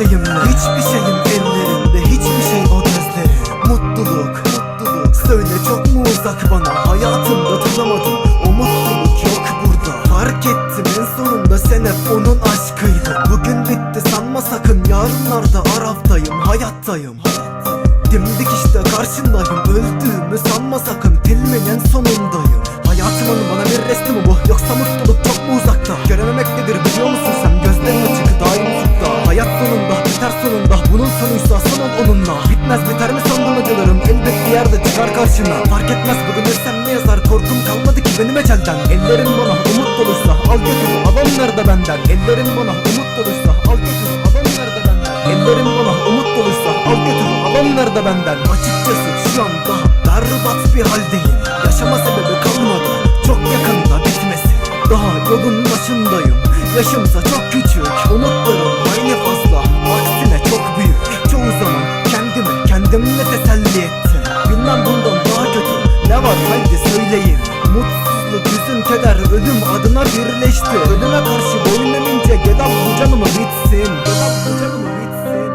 şeyimle Hiçbir şeyim ellerinde hiçbir şey o gözleri Mutluluk, mutluluk. Söyle çok mu uzak bana? Hayatımda tutamadım O mutluluk yok burada. Fark ettim en sonunda sen hep onun aşkıydın. Bugün bitti sanma sakın Yarınlarda Araf'tayım hayattayım. Dimdik işte karşındayım Öldüğümü sanma sakın Filmin en sonundayım. Hayatımın bana bir resmi mi bu Yoksa mutluluk çok mu uzakta? Görememek nedir biliyor musun sonunda. Bunun sonuysa sonun onunla. Bitmez biter mi sandın acılarım Elbet bir yerde çıkar karşına. Fark etmez bugün ölsem ne yazar? Korkum kalmadı ki benim ecelden. Ellerin bana umut doluysa Al götür. Alan nerede benden? Ellerin bana umut doluysa Al götür. Alan nerede benden? Ellerin bana umut doluysa Al götür. Alan nerede benden? Açıkçası şu an daha berbat bir haldeyim. Yaşama sebebi kalmadı. Çok yakında bitmesi. Daha yolun başındayım. Yaşımsa çok küçük. Umutlarım söyleyin Mutsuzluk, hüzün, keder, ölüm adına birleşti. Ölüme karşı boyun emince Gedap bu canımı bitsin. Gedap canımı bitsin.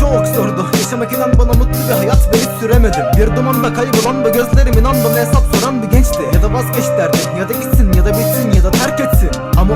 Çok zordu. Yaşamak inan bana mutlu bir hayat verip süremedim. Bir dumanda kaybolan bu gözlerimin anda hesap soran bir gençti. Ya da vazgeç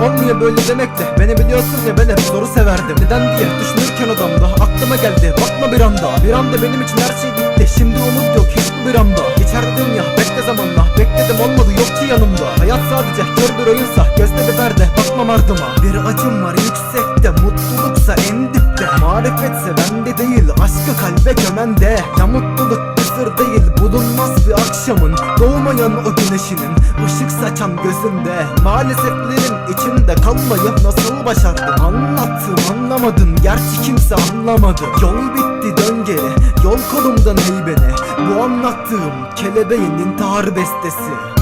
Ama olmuyor böyle demekle Beni biliyorsun ya ben hep zoru severdim. Neden diye düşünürken odamda aklıma geldi. Bakma bir anda. Bir anda benim için her şey bitti Şimdi umut yok hiçbir anda. Geçerdim ya bekle zamanla. Bekledim olmadı yok ki yanımda. Hayat sadece kör bir oyunsa Gözde bir perde. Bakmam ardıma. Bir acım var yüksekte. Mutluluksa en dipte. Marifetse bende değil Aşkı kalbe gömende. Ya mutluluk sır değil Bulunmaz bir akşamın Doğmayan o güneşinin ışık saçan gözünde Maaleseflerin içinde kalmayı nasıl başardın Anlattım anlamadın Gerçi kimse anlamadı. Yol bitti dön geri Yol kolumdan eğ beni Bu anlattığım kelebeğin intihar bestesi